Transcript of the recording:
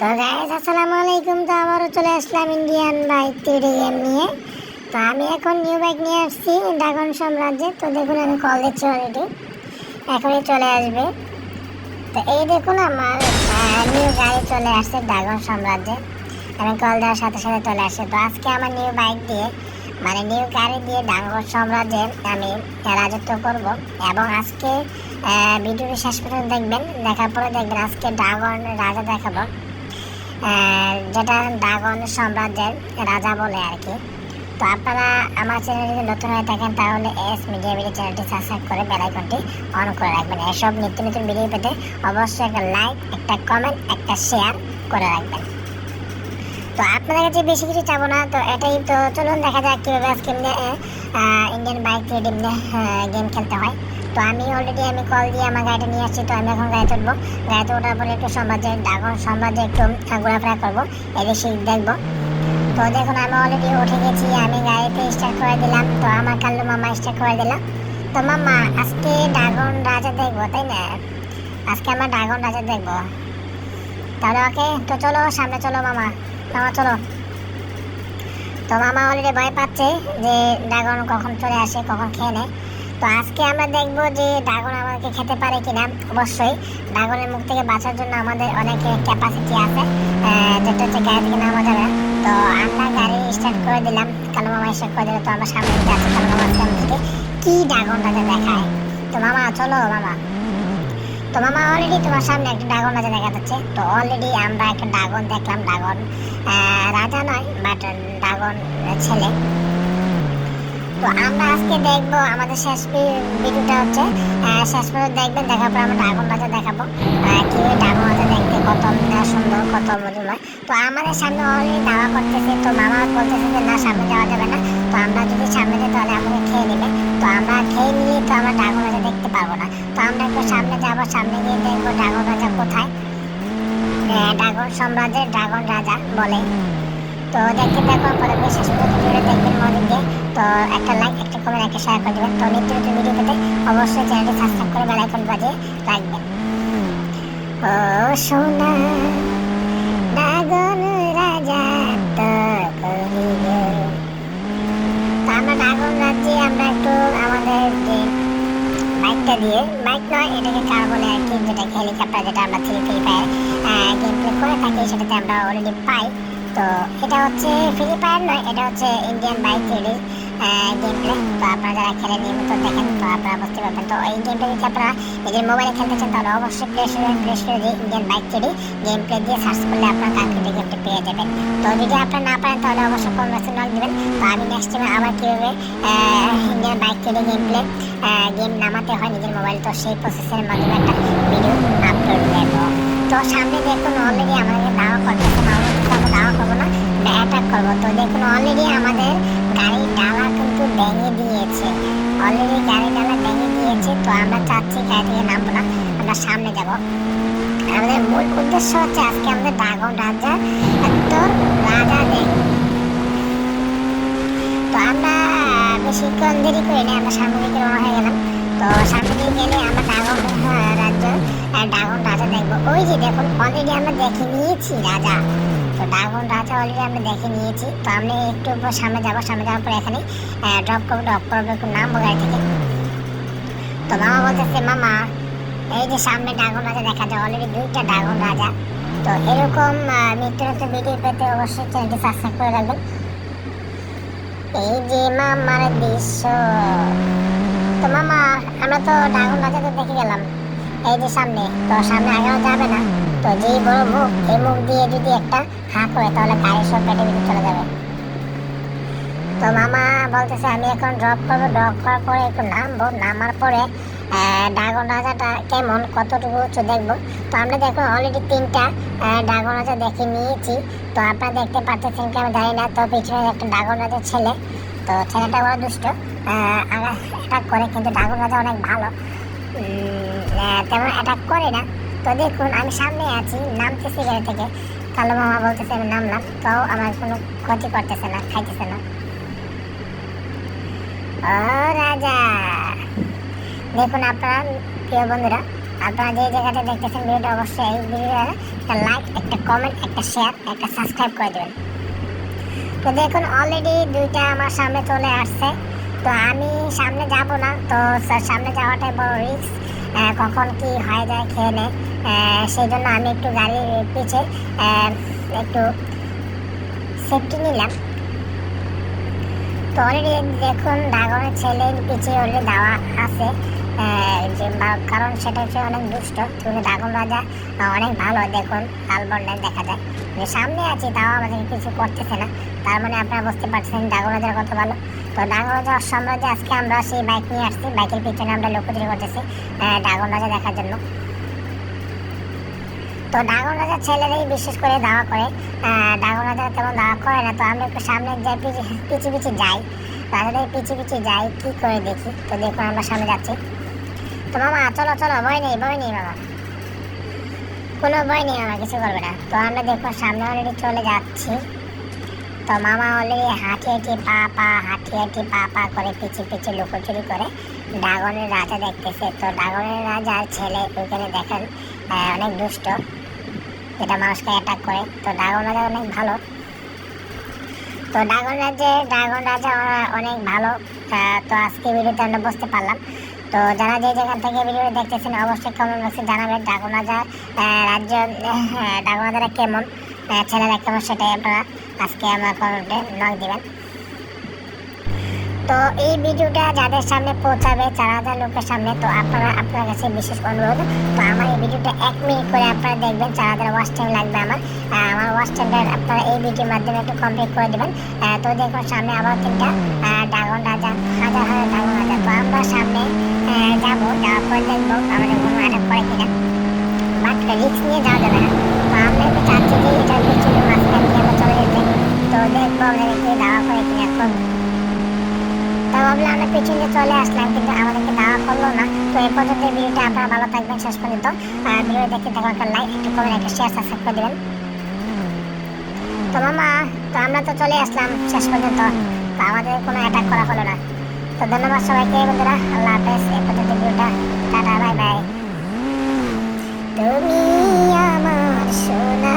তো গাইস আসসালামু আলাইকুম। তো আবারও চলে আসলাম ইন্ডিয়ান বাইক থ্রি গেম নিয়ে। তো আমি এখন নিউ বাইক নিয়ে আসছি ড্রাগন সাম্রাজ্যে। তো দেখুন, আমি কল দিচ্ছি অলরেডি এখনই চলে আসবে। তো এই দেখুন, আমার নিউ গাড়ি চলে আসছে ড্রাগন সাম্রাজ্যে। আমি কল দেওয়ার সাথে সাথে চলে আসছে। তো আজকে আমার নিউ বাইক দিয়ে মানে নিউ গাড়ি দিয়ে ড্রাগন সাম্রাজ্যে আমি রাজত্ব করব। এবং আজকে ভিডিওটি শেষ পর্যন্ত দেখবেন। দেখার পরে দেখবেন আজকে ড্রাগন রাজা দেখাবো। যেটা ড্রাগন সাম্রাজ্যের রাজা বলে আর কি। তো আপনারা আমার চ্যানেলে যদি নতুন হয়ে থাকেন, তাহলে এস মিডিয়া ভিডিও চ্যানেলটি সাবস্ক্রাইব করে বেল আইকনটি অন করে রাখবেন। এসব নিত্য নতুন ভিডিও পেতে অবশ্যই একটা লাইক একটা কমেন্ট একটা শেয়ার করে রাখবেন। তো আপনাদের কাছে বেশি কিছু চাবো না, তো এটাই তো চলুন দেখা যাক কীভাবে আজকে ইন্ডিয়ান বাইক রেডিম গেম খেলতে হয়। তো আমি অলরেডি আমি কল দিয়ে আমার গাড়িটা নিয়ে আসছি, তো আমি এখন গাড়িতে উঠবো গাড়িতে ওঠার পরে একটু সাম্রাজ্যে ড্রাগন সাম্রাজ্যে একটু ঘোরাফেরা করব এদেশে দেখব। তো দেখুন, আমি অলরেডি উঠে গেছি, আমি গাড়িতে স্টার্ট করে দিলাম, তো আমার কাল্লু মামা স্টার্ট করে দিলাম তো মামা, আজকে ড্রাগন রাজা দেখব, তাই না? আজকে আমরা ড্রাগন রাজা দেখব। তাহলে ওকে, তো চলো, সামনে চলো মামা। মামা, চলো। তো মামা অলরেডি ভয় পাচ্ছে যে ড্রাগন কখন চলে আসে, কখন খেয়ে নেয়। তো আজকে আমরা দেখব যে ড্রাগন আমাকে খেতে পারে কিনা। অবশ্যই, ড্রাগনের মুখ থেকে বাঁচার জন্য আমাদের অনেক ক্যাপাসিটি আছে যেটা হচ্ছে গাড়ি থেকে নামা যাবে। তো আমরা গাড়ি স্টার্ট করে দিলাম, কালো মামা স্টার্ট করে দিল, তো আমরা সামনে দিকে আছি, কালো মামা সামনে থেকে। কি ড্রাগনটাকে দেখায়? তো মামা, চলো মামা। তো মামা অলরেডি তোমার সামনে একটা ড্রাগন রাজা দেখা যাচ্ছে। তো অলরেডি আমরা একটা ড্রাগন দেখলাম, ড্রাগন রাজা নয় বাট ড্রাগন ছেলে। তো আমরা আজকে দেখব আমাদের শেষ ভিডিওটা হচ্ছে শেষ পর্যন্ত দেখবেন, দেখার পর আমরা ড্রাগন রাজা দেখাবো। কীভাবে ড্রাগন রাজা দেখতে কত সুন্দর কত মধুময় তো আমাদের সামনে অলরেডি দাওয়া করতেছে, তো মামা বলতেছে যে, না, সামনে যাওয়া যাবে না। তো আমরা যদি সামনে যাই, তাহলে আমাকে খেয়ে নেবে। তো আমরা খেয়ে নিয়ে তো আমরা ড্রাগন রাজা দেখতে পারব না। তো আমরা একটু সামনে যাব, সামনে গিয়ে দেখব ড্রাগন রাজা কোথায়। ড্রাগন সাম্রাজ্যের ড্রাগন রাজা বলে। তো দেখতে দেখো পরে শেষ পর্যন্ত ভিডিও দেখবেন মনোযোগ দিয়ে। তো একটা লাইক একটা কমেন্ট একটা শেয়ার করে দেবেন। তো নিত্য নতুন ভিডিও পেতে অবশ্যই চ্যানেলটি সাবস্ক্রাইব করে বেল আইকন বাজিয়ে রাখবেন। ও সোনা ড্রাগন রাজা তো আমরা রাজ্যে, আমরা একটু আমাদের যে বাইকটা দিয়ে বাইক নয়, এটাকে কার বলে আর কি, যেটা হেলিকপ্টার যেটা আমরা three free fire game play করে থাকি, সেটাতে আমরা অলরেডি পাই। তো এটা হচ্ছে ফ্রি ফায়ার নয় এটা হচ্ছে Indian bike three game play তো আপনারা যারা খেলে নিয়মিত দেখেন, তো আপনারা বুঝতে পারবেন। তো এই গেমটা যদি আপনারা নিজের মোবাইলে খেলতে চান, তাহলে অবশ্যই প্লে স্টোরে প্লে স্টোরে দিয়ে Indian bike three game play দিয়ে সার্চ করলে আপনার কাঙ্ক্ষিত গেমটি পেয়ে যাবেন। তো যদি আপনারা না পারেন, তাহলে অবশ্যই কমেন্ট বক্সে নক দেবেন। তো আমি নেক্সট টাইমে আবার কীভাবে Indian bike three game play game নামাতে হয় নিজের মোবাইল তো সেই প্রসেসের মাধ্যমে একটা ভিডিও আপলোড দেবো তো সামনে দেখুন অলরেডি আমাদের দাওয়া করতেছে অ্যাটাক করব। তো দেখুন অলরেডি আমাদের গাড়ির ডালা কিন্তু ভেঙে দিয়েছে। অলরেডি গাড়ির ডালা ভেঙে দিয়েছে, তো আমরা চাচ্ছি গাড়ি থেকে নামবো না, আমরা সামনে যাব। আমাদের মূল উদ্দেশ্য হচ্ছে আজকে আমাদের ড্রাগন রাজা একদম রাজা দেখ তো আমরা বেশিক্ষণ দেরি করি না আমরা সামনে দিকে রওনা হয়ে গেলাম। তো সামনে দিকে গেলে আমরা ড্রাগন রাজ্য ড্রাগন রাজা দেখব। ওই যে দেখুন অলরেডি আমরা দেখে নিয়েছি রাজা। তো ড্রাগন রাজা অলরেডি আমরা দেখে নিয়েছি। তো আমরা একটু সামনে যাব, সামনে যাওয়ার পর এখানে ড্রপ করব ড্রপ করব একটু নামবো গাড়ি থেকে তো মামা বলতেছে, মামা, এই যে সামনে ড্রাগন রাজা দেখা যায় অলরেডি দুইটা ড্রাগন রাজা। তো এরকম নিত্য নতুন ভিডিও পেতে অবশ্যই চ্যানেলটি সাবস্ক্রাইব করে রাখবেন। এই যে মামার দৃশ্য। তো মামা, আমরা তো ড্রাগন রাজাতে দেখে গেলাম। এই যে সামনে, তো সামনে আগানো যাবে না। তো যেই বড় মুখ এই মুখ দিয়ে যদি একটা হাঁক হয় তাহলে গাড়ি সব পেটে ভিতরে চলে যাবে। তো মামা বলতেছে, আমি এখন ড্রপ করব ড্রপ করার পরে একটু নামবো। নামার পরে ড্রাগন রাজাটা কেমন, কতটুকু উঁচু দেখব। তো আমরা দেখুন অলরেডি তিনটা ড্রাগন রাজা দেখে নিয়েছি। তো আপনারা দেখতে পাচ্ছেন কি আমি জানি না, তো পিছনে একটা ড্রাগন রাজার ছেলে। তো ছেলেটা বড় দুষ্ট। অ্যাটাক করে, কিন্তু ড্রাগন রাজা অনেক ভালো। তেমন অ্যাটাক করে না। তো দেখুন, আমি সামনে আছি, নামতেছি গাড়ি থেকে। কালো মামা বলতেছে, আমি নামলাম, তাও আমার কোনো ক্ষতি করতেছে না, খাইতেছে না। ও রাজা, দেখুন আপনারা, প্রিয় বন্ধুরা, আপনারা যে জায়গাতে দেখতেছেন ভিডিওটা অবশ্যই এই ভিডিওটা একটা লাইক একটা কমেন্ট একটা শেয়ার একটা সাবস্ক্রাইব করে দেবেন। তো দেখুন অলরেডি দুইটা আমার সামনে চলে আসছে। তো আমি সামনে যাব না, তো সামনে যাওয়াটাই বড় রিস্ক কখন কি হয়ে যায় খেয়ে নেয় সেই জন্য আমি একটু গাড়ির পিছে একটু সেফটি নিলাম। তো অলরেডি দেখুন ড্রাগনের ছেলের পিছিয়ে অলরেডি দেওয়া আছে। যে কারণ সেটা হচ্ছে অনেক দুষ্ট। কিন্তু ড্রাগন রাজা অনেক ভালো, দেখুন, লাল দেখা যায়। যে সামনে আছি, তাও আমাদেরকে কিছু করতেছে না। তার মানে আপনারা বুঝতে পারছেন ড্রাগন রাজার কত ভালো। তো ড্রাগন রাজা সাম্রাজ্যে আজকে আমরা সেই বাইক নিয়ে আসছি। বাইকের পিছনে আমরা লক্ষ্যচুরি করতেছি ড্রাগন রাজা দেখার জন্য। তো ড্রাগন রাজার ছেলেরাই বিশেষ করে দাওয়া করে। ড্রাগন রাজা তেমন দাওয়া করে না। তো আমরা একটু সামনে যাই পিছি পিছি পিছি যাই। রাজাদের পিছি পিছি যাই, কি করে দেখি? তো দেখুন আমরা সামনে যাচ্ছি। তো মামা, চলো চলো, ভয় নেই ভয় নেই মামা। কোনো ভয় নেই মামা, কিছু করবে না। তো আমরা দেখুন সামনে অলরেডি চলে যাচ্ছি। তো মামা অলরেডি হাঁটি হাঁটি পা পা, হাঁটি হাঁটি পা পা করে পিছু পিছু লুকোচুরি করে ড্রাগনের রাজা দেখতেছে। তো ড্রাগনের রাজার ছেলে, ওইখানে দেখেন অনেক দুষ্ট। যেটা মানুষকে অ্যাটাক করে। তো ড্রাগন রাজা অনেক ভালো। তো ড্রাগন রাজ্যে ড্রাগন রাজা অনেক ভালো, তো আজকে ভিডিওতে আমরা বুঝতে পারলাম। তো যারা যে যেখান থেকে ভিডিও দেখতেছেন, অবশ্যই কমেন্ট বক্সে জানাবেন ড্রাগন রাজা রাজ্য ড্রাগন রাজারা কেমন ছেলেরা কেমন সেটাই আপনারা আজকে আমার কমেন্টে নক দিবেন। তো এই ভিডিওটা যাদের সামনে পৌঁছাবে, চার হাজার লোকের সামনে, তো আপনারা আপনার কাছে বিশেষ অনুরোধ। তো আমার এই ভিডিওটা এক মিনিট করে আপনারা দেখবেন, চার হাজার ওয়াচ টাইম লাগবে আমার। আমার ওয়াচ টাইমটা আপনারা এই ভিডিওর মাধ্যমে একটু কমপ্লিট করে দেবেন। তো দেখুন, সামনে আবার তিনটা ড্রাগন রাজা হাজার হাজার ড্রাগন রাজা তো আমরা সামনে যাব, যাওয়ার পর দেখব, আমাদের কোনো অ্যাটাক করে কিনা। বাট রিস্ক নিয়ে যাওয়া যাবে না। তো আমরা একটু চাচ্ছি যে এটার পিছনে মাঝখান আমরা চলে যেতে। তো দেখব আমাদেরকে দাওয়া করে কিনা এখন। তাহলে আমরা পেছনে চলে আসলাম, কিন্তু আমাদেরকে দেওয়া করল না। তো এই পর্যন্ত ভিডিওটা আপনারা ভালো থাকবেন, শেষ পর্যন্ত ভিডিও দেখতে থাকলে লাইক একটু কমেন্ট, একটা শেয়ার সাবস্ক্রাইব করে দেবেন। তো মামা, তো আমরা তো চলে আসলাম শেষ পর্যন্ত, তো আমাদের কোনো অ্যাটাক করা হলো না। তো ধন্যবাদ সবাইকে, বন্ধুরা, আল্লাহ হাফেজ, এই পর্যন্ত ভিডিওটা, টাটা বাই বাই তুমি আমার সোনা